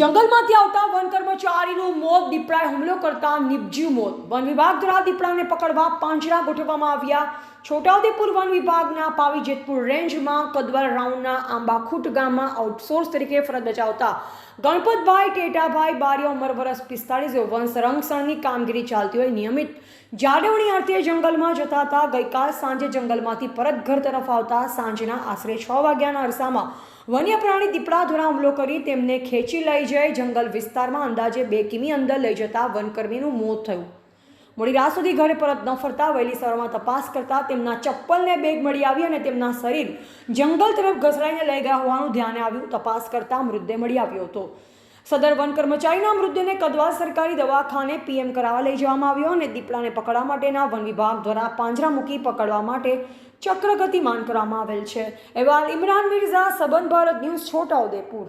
જંગલમાંથી આવતા વન કર્મચારીનું મોત, દીપડાએ હુમલો કરતા નિપજ્યું મોત. વન વિભાગ દ્વારા દીપડાને પકડવા પાંજરા ગોઠવવામાં આવ્યા. છોટાઉદેપુર વન વિભાગના પાવી જેતપુર રેન્જમાં કદવાર રાઉન્ડના આંબાખૂટ ગામમાં આઉટસોર્સ તરીકે ફરજ બજાવતા ગણપતભાઈ ટેટાભાઈ બારિયા ઉંમર વર્ષ પિસ્તાળીસ વંશ રંગસણની કામગીરી ચાલતી હોય નિયમિત જાળવણી અર્થે જંગલમાં જતા હતા. ગઈકાલ સાંજે જંગલમાંથી પરત ઘર તરફ આવતા સાંજના આશરે છ વાગ્યાના અરસામાં વન્ય પ્રાણી દીપડા દ્વારા હુમલો કરી તેમને ખેંચી લઈ જઈ જંગલ વિસ્તારમાં અંદાજે બે કિમી અંદર લઈ જતા વનકર્મીનું મોત થયું. મોડી રાત સુધી ઘરે પરત ન ફરતા, વહેલી સવારમાં તપાસ કરતા તેમના ચપ્પલને બેગ મળી આવી અને તેમના શરીર જંગલ તરફ ઘસરાઈને લઈ ગયા હોવાનું ધ્યાને આવ્યું. તપાસ કરતા મૃતદેહ મળી આવ્યો હતો. સદર વન કર્મચારીના મૃતદેહને કદવા સરકારી દવાખાને પીએમ કરાવવા લઈ જવામાં આવ્યો અને દીપડાને પકડવા માટેના વન વિભાગ દ્વારા પાંજરા મૂકી પકડવા માટે ચક્ર ગતિમાન કરવામાં આવેલ છે. અહેવાલ ઇમરાન મિર્ઝા, સબન ભારત ન્યૂઝ છોટાઉદેપુર